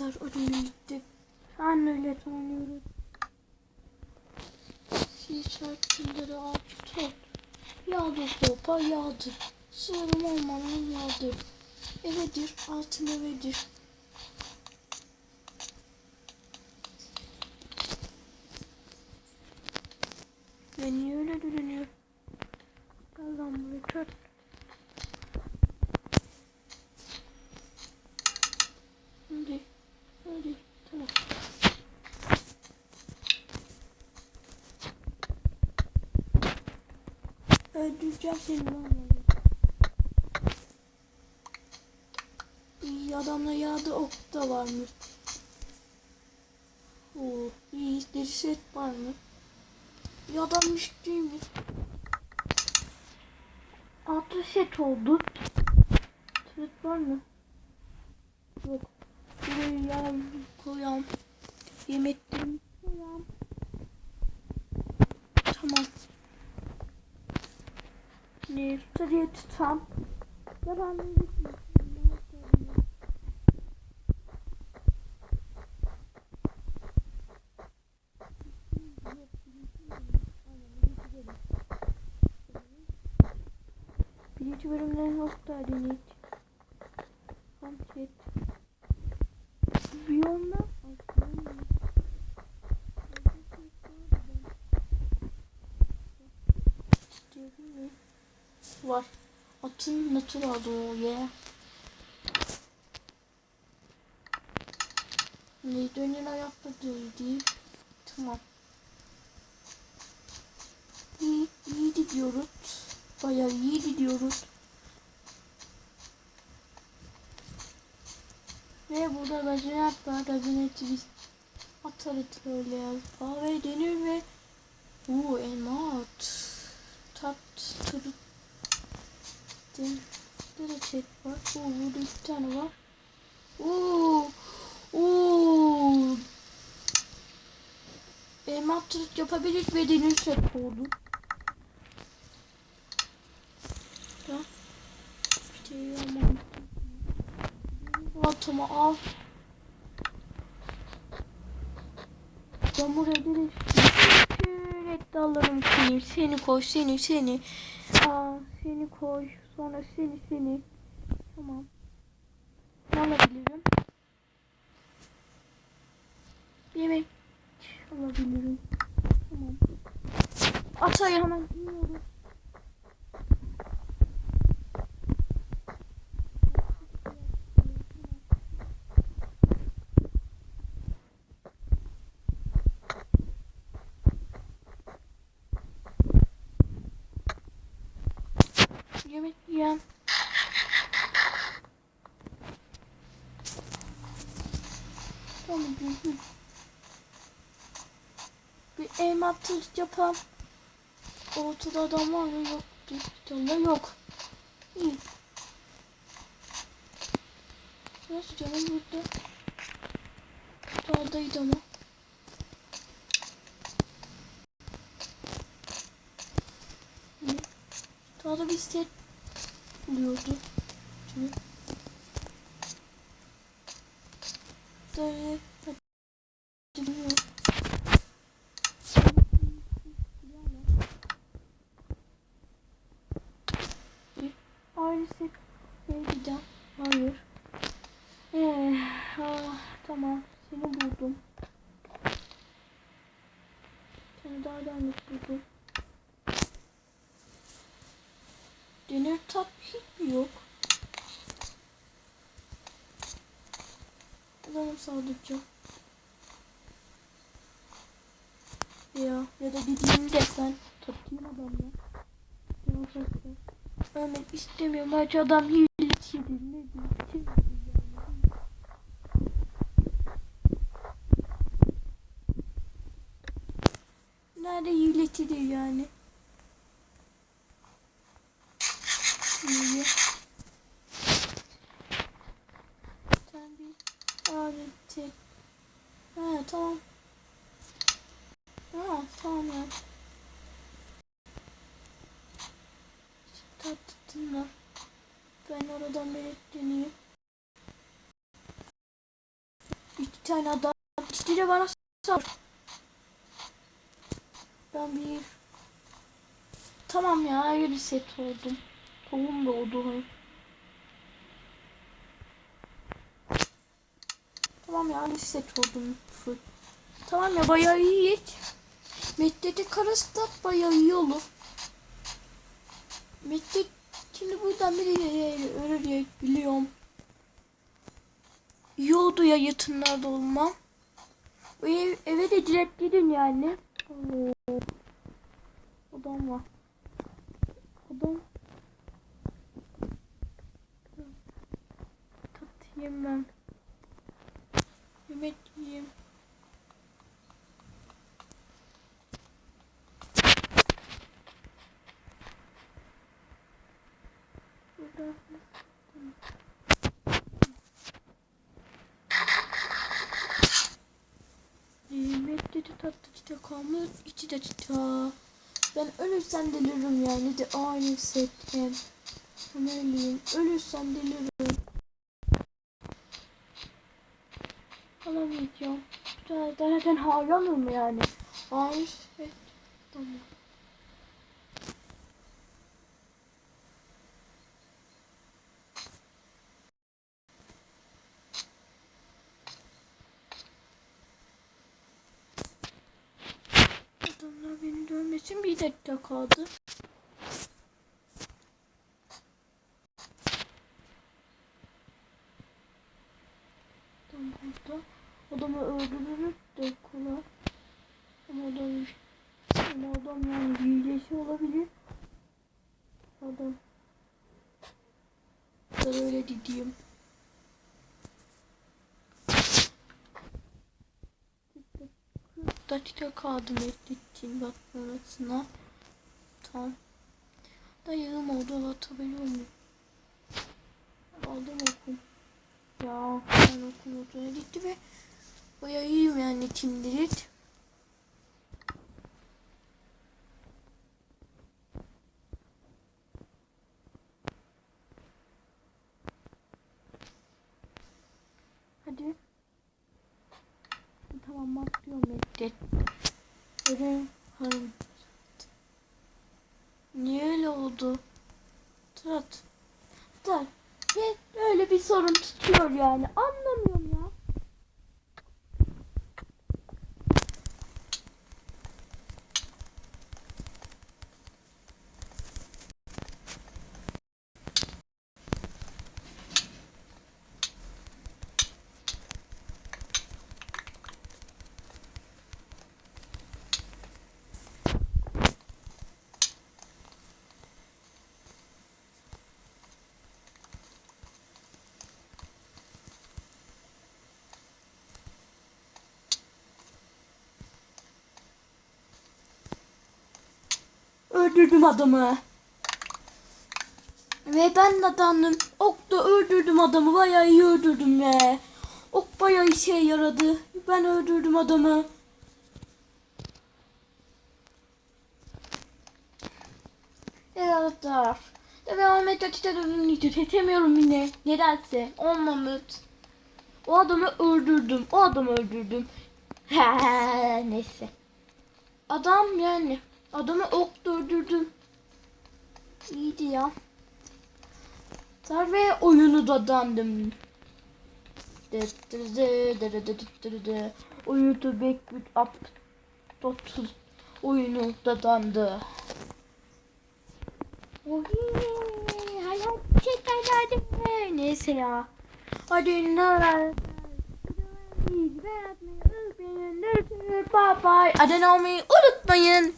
Anahtar önüne gitti. Ben öyle tanıyorum. Şarkıları attı. Yağdı topa yağdı. Sığırım olmadan yağdı. Evedir altın evedir. Ben niye öyle dönüyor? Gel lan buraya kör. Hadi. Hadi. Tamam. Öldüreceğim seni lan. İyi adamla yağda ok da varmış. Oo, iyi deri set var mı? İyi adammış değil mi? Altı set oldu. Set var mı? Yok. Buraya yağ koyalım. Yemeklerimi koyalım. Tamam. Ne tutarıya tutam. Ya ben Birinci bölümden nokta deneyik. Hamlet. Biyomda Var. Atın nasıl aldı o ya? Ne dönün ayakta değil. Tamam. İyi, iyi gidiyoruz. Bayağı iyi gidiyoruz. Ve burada bacanak var. Gabineti biz atarız öyle ya. Kahve denir ve Uuu elma at. Tat tırı. Burada çek var. Oo burada iki tane var. Oo. Oo. Elma tırık yapabilir ve denir set oldu. Da. İşte yaman. Altıma al. Yağmur ederek şöyle dallarım koyayım. Seni koy, seni, seni. Aa, seni koy. Sonra seni, seni. Tamam. Ne alabilirim? Yemek alabilirim. Tamam. Atayı hemen iniyoruz. Düzgün. Bir elma tuz yapalım. Ortada adam var mı? Yok. Bir tane yok. İyi. Nasıl canım burada? Dağdaydı ama. Dağda bir set buluyordu. Şimdi. Böyle bilmiyorum. Aynı set gideceğim. Hayır. Ee, ah, tamam. Seni buldum. Seni daha yanlış buldum. Demir tap hiç mi yok? Adamı sadıkça. Ya ya da gideyim de sen tutayım adamı. Ya sakın. Ölmek istemiyorum. Belki adam hilecidir. Ne diyeyim? Kim bilir yani. Nerede hilecidir yani? İyi. Sen bir aleti. Ha tamam. Ha tamam ya. Tatlına. Oradan melekleneyim. iki tane adam. İkisi bana sor. Ben bir... Tamam ya ayrı set oldum. Tohum doğdu. Tamam ya ayrı set oldum. Tamam ya bayağı iyi. Meddet karısı da bayağı iyi olur. Meddet şimdi buradan biri ölür diye biliyorum. İyi oldu ya yakınlarda olmam. Bu ev, eve de direkt gidin yani. Oo. Adam var. Adam. Tat yemem. Yemek yiyeyim. Burada. Yemek dedi kalmış. içi de çiçek. Ben ölürsem deliririm yani de aynı. Ben öleyim. Ölürsem deliririm. Alamayacağım. Zaten hayranım yani. Aynı set. Tamam. Dövmesin bir dakika kaldı. Adam burada. Adamı öldürürüz de kolay. Ama adam ama adam yani hilesi olabilir. Adam. Ben öyle diyeyim. Dakika kaldı Mehdettin bakmasına. Tamam. Dayığım oldu atabiliyor muyum? Aldım okum. Ya ben okum olduğuna gitti ve bayağı iyiyim yani timdirit. Hadi. Tamam bakıyorum Mehdet. Öyle hanım. Niye öyle oldu? Tırat. Tırat. Hep öyle bir sorun tutuyor yani. Anlamıyorum ya. Öldürdüm adamı. Ve ben adamım. Okta öldürdüm adamı. Bayağı iyi öldürdüm ve Ok bayağı işe yaradı. Ben öldürdüm adamı. Evet arkadaşlar. Devam et açıkçası etemiyorum yine. Nedense. Olmamış. O adamı öldürdüm. O adamı öldürdüm. Neyse. Adam yani. Adamı ok öldürdüm. İyiydi ya. Ve oyunu da dandım. Oyunu back up. Total oyunu da dandı. Hayat çekerlerdi. Neyse ya. Hadi ne var? Bye bye. Abone olmayı unutmayın.